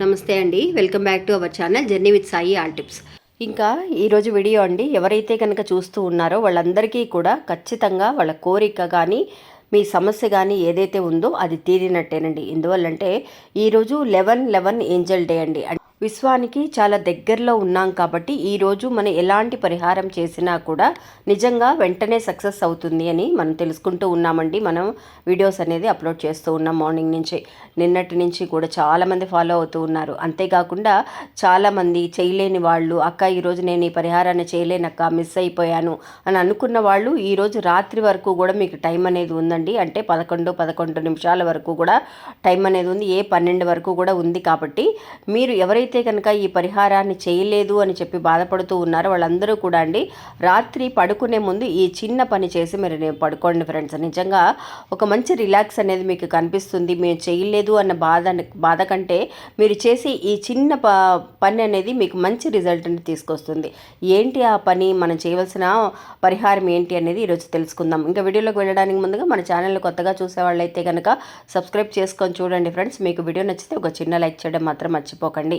నమస్తే అండి. Welcome back to our channel journey with Sai all tips. ఇంకా ఈరోజు వీడియో అండి ఎవరైతే కనుక చూస్తూ ఉన్నారో వాళ్ళందరికీ కూడా ఖచ్చితంగా వాళ్ళ కోరిక కానీ మీ సమస్య కానీ ఏదైతే ఉందో అది తీరినట్టేనండి. ఎందువల్లంటే ఈరోజు లెవెన్ లెవెన్ ఏంజల్ డే అండి. విశ్వానికి చాలా దగ్గరలో ఉన్నాం కాబట్టి ఈరోజు మనం ఎలాంటి పరిహారం చేసినా కూడా నిజంగా వెంటనే సక్సెస్ అవుతుంది అని మనం తెలుసుకుంటూ ఉన్నామండి. మనం వీడియోస్ అనేది అప్లోడ్ చేస్తూ ఉన్నాం మార్నింగ్ నుంచి. నిన్నటి నుంచి కూడా చాలామంది ఫాలో అవుతూ ఉన్నారు. అంతేకాకుండా చాలామంది చేయలేని వాళ్ళు అక్క ఈరోజు నేను ఈ పరిహారాన్ని చేయలేనక్క మిస్ అయిపోయాను అని అనుకున్న వాళ్ళు ఈరోజు రాత్రి వరకు కూడా మీకు టైం అనేది ఉందండి. అంటే పదకొండు పదకొండు నిమిషాల వరకు కూడా టైం అనేది ఉంది. ఏ పన్నెండు వరకు కూడా ఉంది కాబట్టి మీరు ఎవరైతే ఎవరైతే కనుక ఈ పరిహారాన్ని చేయలేదు అని చెప్పి బాధపడుతూ ఉన్నారో వాళ్ళందరూ కూడా అండి. రాత్రి పడుకునే ముందు ఈ చిన్న పని చేసి మీరు పడుకోండి ఫ్రెండ్స్. నిజంగా ఒక మంచి రిలాక్స్ అనేది మీకు కనిపిస్తుంది. మేము చేయలేదు అన్న బాధ బాధ కంటే మీరు చేసి ఈ చిన్న ప పని అనేది మీకు మంచి రిజల్ట్ని తీసుకొస్తుంది. ఏంటి ఆ పని? మనం చేయవలసిన పరిహారం ఏంటి అనేది ఈరోజు తెలుసుకుందాం. ఇంకా వీడియోలోకి వెళ్ళడానికి ముందుగా మన ఛానల్ కొత్తగా చూసే వాళ్ళైతే కనుక సబ్స్క్రైబ్ చేసుకొని చూడండి ఫ్రెండ్స్. మీకు వీడియో నచ్చితే ఒక చిన్న లైక్ చేయడం మాత్రం మర్చిపోకండి.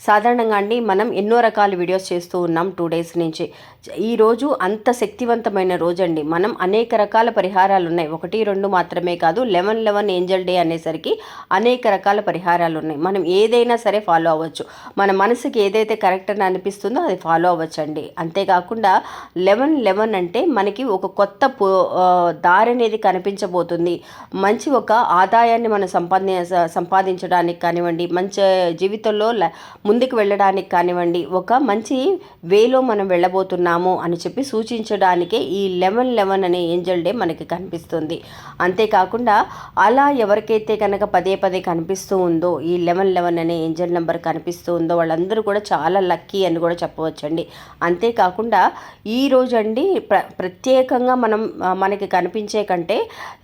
సాధారణంగా అండి మనం ఎన్నో రకాల వీడియోస్ చేస్తూ ఉన్నాం టూ డేస్ నుంచి. ఈరోజు అంత శక్తివంతమైన రోజు అండి మనం అనేక రకాల పరిహారాలు ఉన్నాయి. ఒకటి రెండు మాత్రమే కాదు లెవెన్ లెవెన్ ఏంజల్ డే అనేసరికి అనేక రకాల పరిహారాలు ఉన్నాయి. మనం ఏదైనా సరే ఫాలో అవ్వచ్చు. మన మనసుకి ఏదైతే కరెక్ట్ అని అనిపిస్తుందో అది ఫాలో అవ్వచ్చు అండి అంతేకాకుండా లెవెన్ లెవెన్ అంటే మనకి ఒక కొత్త దారి అనేది కనిపించబోతుంది. మంచి ఒక ఆదాయాన్ని మనం సంపాది సంపాదించడానికి కానివ్వండి మంచి జీవితంలో ముందుకు వెళ్ళడానికి కానివ్వండి ఒక మంచి వేలో మనం వెళ్ళబోతున్నాము అని చెప్పి సూచించడానికే ఈ లెవెన్ లెవెన్ అనే ఏంజల్ డే మనకి కనిపిస్తుంది. అంతేకాకుండా అలా ఎవరికైతే కనుక పదే పదే కనిపిస్తూ ఉందో ఈ లెవెన్ లెవెన్ అనే ఏంజల్ నెంబర్ కనిపిస్తూ ఉందో వాళ్ళందరూ కూడా చాలా లక్కీ అని కూడా చెప్పవచ్చండి. అంతేకాకుండా ఈ రోజండి అండి ప్ర ప్రత్యేకంగా మనం మనకి కనిపించే కంటే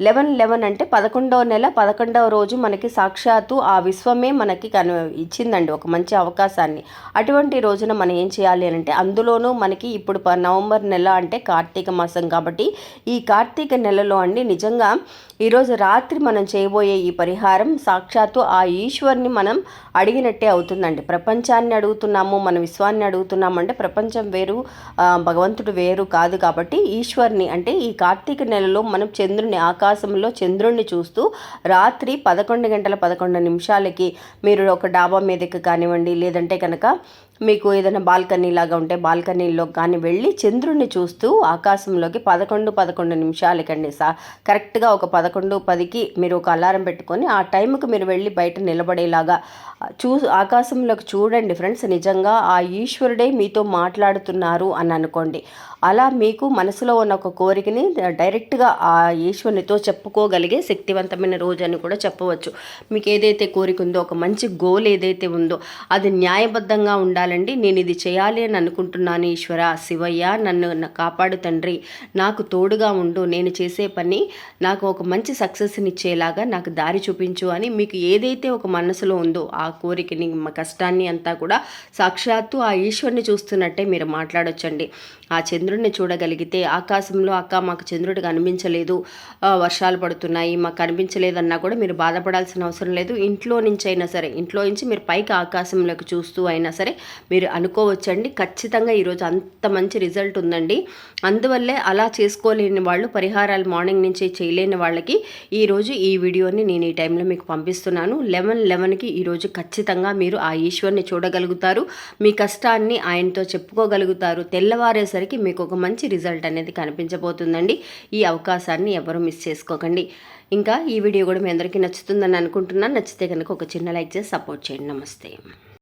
లెవెన్ లెవెన్ అంటే పదకొండవ నెల పదకొండవ రోజు మనకి సాక్షాత్తు ఆ విశ్వమే మనకి కను ఇచ్చిందండి. ఒక మంచి అవకాశాన్ని. అటువంటి రోజున మనం ఏం చేయాలి అని అంటే అందులోనూ మనకి ఇప్పుడు నవంబర్ నెల అంటే కార్తీక మాసం కాబట్టి ఈ కార్తీక నెలలో అండి నిజంగా ఈరోజు రాత్రి మనం చేయబోయే ఈ పరిహారం సాక్షాత్తు ఆ ఈశ్వర్ని మనం అడిగినట్టే అవుతుందండి. ప్రపంచాన్ని అడుగుతున్నాము మన విశ్వాన్ని అడుగుతున్నాము అంటే ప్రపంచం వేరు భగవంతుడు వేరు కాదు కాబట్టి ఈశ్వర్ని అంటే ఈ కార్తీక నెలలో మనం చంద్రుని ఆకాశంలో చంద్రుణ్ణి చూస్తూ రాత్రి పదకొండు గంటల పదకొండు నిమిషాలకి మీరు ఒక డాబా మీదకి కానివ్వండి లేదంటే కనుక మీకు ఏదైనా బాల్కనీ లాగా ఉంటే బాల్కనీలో కానీ వెళ్ళి చంద్రుడిని చూస్తూ ఆకాశంలోకి పదకొండు పదకొండు నిమిషాలకండి సా. కరెక్ట్గా ఒక పదకొండు పదికి మీరు ఒక అలారం పెట్టుకొని ఆ టైంకి మీరు వెళ్ళి బయట నిలబడేలాగా చూ ఆకాశంలోకి చూడండి ఫ్రెండ్స్. నిజంగా ఆ ఈశ్వరుడే మీతో మాట్లాడుతున్నారు అని అనుకోండి. అలా మీకు మనసులో ఉన్న ఒక కోరికని డైరెక్ట్గా ఆ ఈశ్వరునితో చెప్పుకోగలిగే శక్తివంతమైన రోజు అని కూడా చెప్పవచ్చు. మీకు ఏదైతే కోరిక ఉందో ఒక మంచి గోల్ ఏదైతే ఉందో అది న్యాయబద్ధంగా ఉండాలండి. నేను ఇది చేయాలి అని అనుకుంటున్నాను ఈశ్వర. శివయ్య నన్ను కాపాడు తండ్రి. నాకు తోడుగా ఉండు. నేను చేసే పని నాకు ఒక మంచి సక్సెస్ని ఇచ్చేలాగా నాకు దారి చూపించు అని మీకు ఏదైతే ఒక మనసులో ఉందో ఆ కోరికని కష్టాన్ని అంతా కూడా సాక్షాత్తు ఆ ఈశ్వరుని చూస్తున్నట్టే మీరు మాట్లాడొచ్చండి. ఆ చంద్రుడిని చూడగలిగితే ఆకాశంలో అక్క మాకు చంద్రుడు కనిపించలేదు. వర్షాలు పడుతున్నాయి. మాకు కనిపించలేదన్నా కూడా మీరు బాధపడాల్సిన అవసరం లేదు. ఇంట్లో నుంచి అయినా సరే ఇంట్లో నుంచి మీరు పైకి ఆకాశంలోకి చూస్తూ అయినా సరే మీరు అనుకోవచ్చండి. ఖచ్చితంగా ఈరోజు అంత మంచి రిజల్ట్ ఉందండి. అందువల్లే అలా చేసుకోలేని వాళ్ళు పరిహారాలు మార్నింగ్ నుంచి చేయలేని వాళ్ళకి ఈరోజు ఈ వీడియోని నేను ఈ టైంలో మీకు పంపిస్తున్నాను. లెవెన్ లెవెన్కి ఈరోజు ఖచ్చితంగా మీరు ఆ ఈశ్వర్ని చూడగలుగుతారు. మీ కష్టాన్ని ఆయనతో చెప్పుకోగలుగుతారు. తెల్లవారేసరికి మీకు ఒక మంచి రిజల్ట్ అనేది కనిపించబోతుందండి. ఈ అవకాశాన్ని ఎవరు మిస్ చేసుకోకండి. ఇంకా ఈ వీడియో కూడా మీ అందరికీ నచ్చుతుందని అనుకుంటున్నాను. నచ్చితే కనుక ఒక చిన్న లైక్ చేసి సపోర్ట్ చేయండి. నమస్తే.